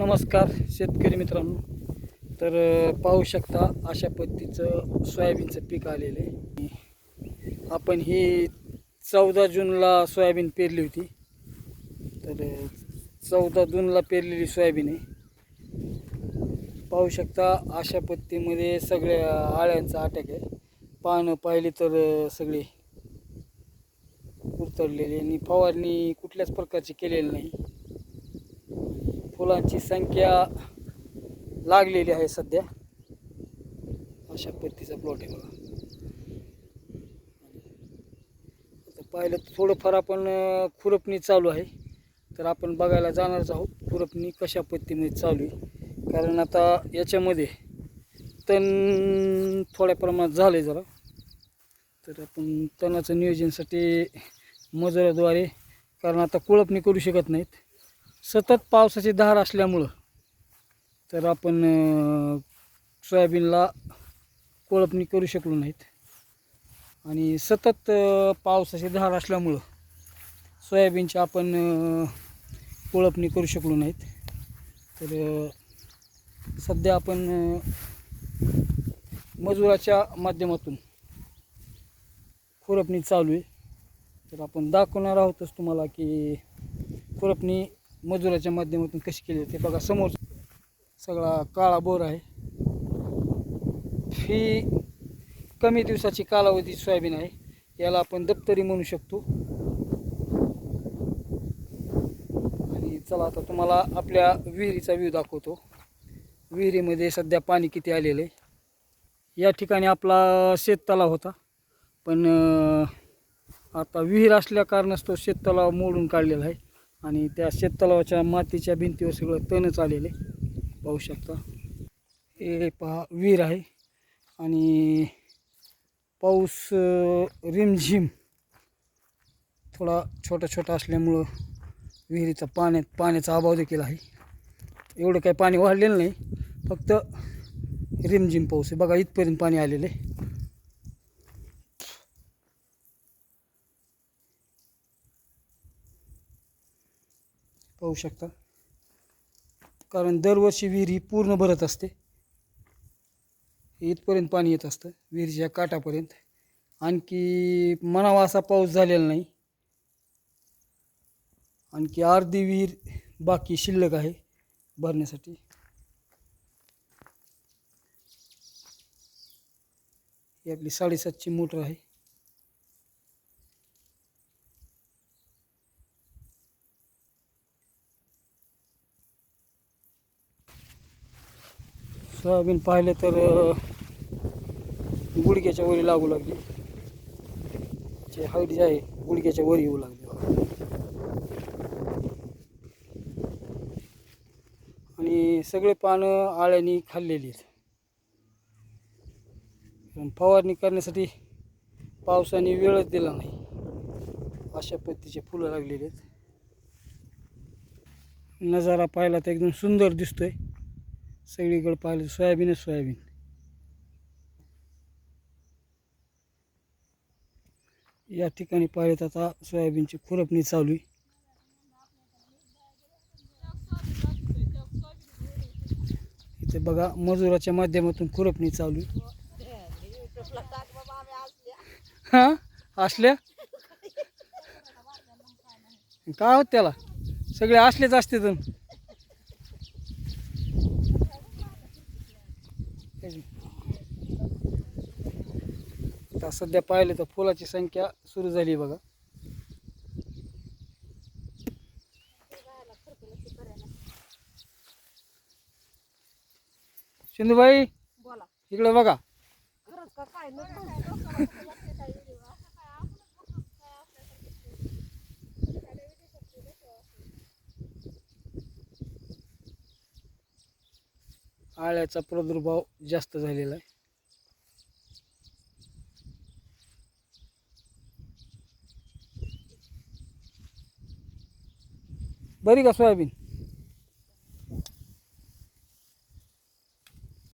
नमस्कार शेतकरी मित्रांनो. तर पाहू शकता अशा पद्धतीचं सोयाबीनचं पीक आलेलं आहे. आपण ही चौदा जूनला सोयाबीन पेरली होती. तर चौदा जूनला पेरलेली सोयाबीन आहे. पाहू शकता अशा पद्धतीमध्ये सगळ्या आळ्यांचा अटॅक आहे. पानं पाहिली तर सगळे सगळी उतरलेली आणि फवारणी कुठल्याच प्रकारची केलेली नाही. फुलांची संख्या लागलेली आहे सध्या. अशा पद्धतीचा प्लॉट आहे बघा. आता पाहिलं तर थोडंफार आपण खुरपणी चालू आहे. तर आपण बघायला जाणारच आहोत खुरपणी कशा पद्धतीमध्ये चालू आहे. कारण आता याच्यामध्ये तण थोड्या प्रमाणात झालं आहे जरा. तर आपण तणाचं नियोजनासाठी मजुराद्वारे कारण आता कुळपणी करू शकत नाहीत. सतत पावसाची धार असल्यामुळं तर आपण सोयाबीनला कोळपणी करू शकलो नाहीत. आणि सतत पावसाची धार असल्यामुळं सोयाबीनची आपण कोळपणी करू शकलो नाहीत. तर सध्या आपण मजुराच्या माध्यमातून खुरपणी चालू आहे. तर आपण दाखवणार आहोतच तुम्हाला की खुरपणी मजुराच्या माध्यमातून कशी केली ते बघा समोर सगळा काळा बोर आहे. ही कमी दिवसाची कालावधी सोयाबीन आहे. याला आपण दप्तरी म्हणू शकतो. आणि चला आता तुम्हाला आपल्या विहिरीचा व्ह्यू दाखवतो. विहिरीमध्ये सध्या पाणी किती आलेलं आहे. या ठिकाणी आपला शेततलाव होता. पण आता विहीर असल्या कारणास्तव शेततलाव मोडून काढलेला आहे. आणि त्या शेततलावाच्या मातीच्या भिंतीवर सगळं तणच आलेले पाहू शकता. हे पहा विहीर आहे. आणि पाऊस रिमझिम थोडा छोटा छोटा असल्यामुळं विहिरीचा पाण्यात पाण्याचा अभाव देखील आहे. एवढं काही पाणी वाढलेलं नाही. फक्त रिमझिम पाऊस आहे. बघा इथपर्यंत पाणी आलेलं आहे. पाहू शकता. कारण दरवर्षी विहीर ही पूर्ण भरत असते. इथपर्यंत पाणी येत असतं विहिरीच्या काठापर्यंत. आणखी म्हणावा असा पाऊस झालेला नाही. आणखी अर्धी विहीर बाकी शिल्लक आहे भरण्यासाठी. ही आपली साडेसातची मोटर आहे. सोयाबीन पाहिलं तर गुडघ्याच्या वरी लागू लागली. जे हाईट जे आहे गुडघ्याच्या वर येऊ लागली. आणि सगळे पानं आळ्यानी खाल्लेली आहेत. फवारणी करण्यासाठी पावसाने वेळच दिला नाही. अशा पद्धतीचे फुलं लागलेली आहेत. नजारा पाहिला तर एकदम सुंदर दिसतोय. सगळीकडे पाहिलं तर सोयाबीनच सोयाबीन. या ठिकाणी पाहिलं तर आता सोयाबीनची खुरपणी चालू आहे. इथे बघा मजुराच्या माध्यमातून खुरपणी चालू हा? असल्या? काय होत त्याला? सगळे असलेच असते तर. आता सध्या पाहिलं तर फुलाची संख्या सुरू झाली बघा. सिंधुबाई बोला. इकडे बघा. आळ्याचा प्रादुर्भाव जास्त झालेला आहे. बरी का सोयाबीन?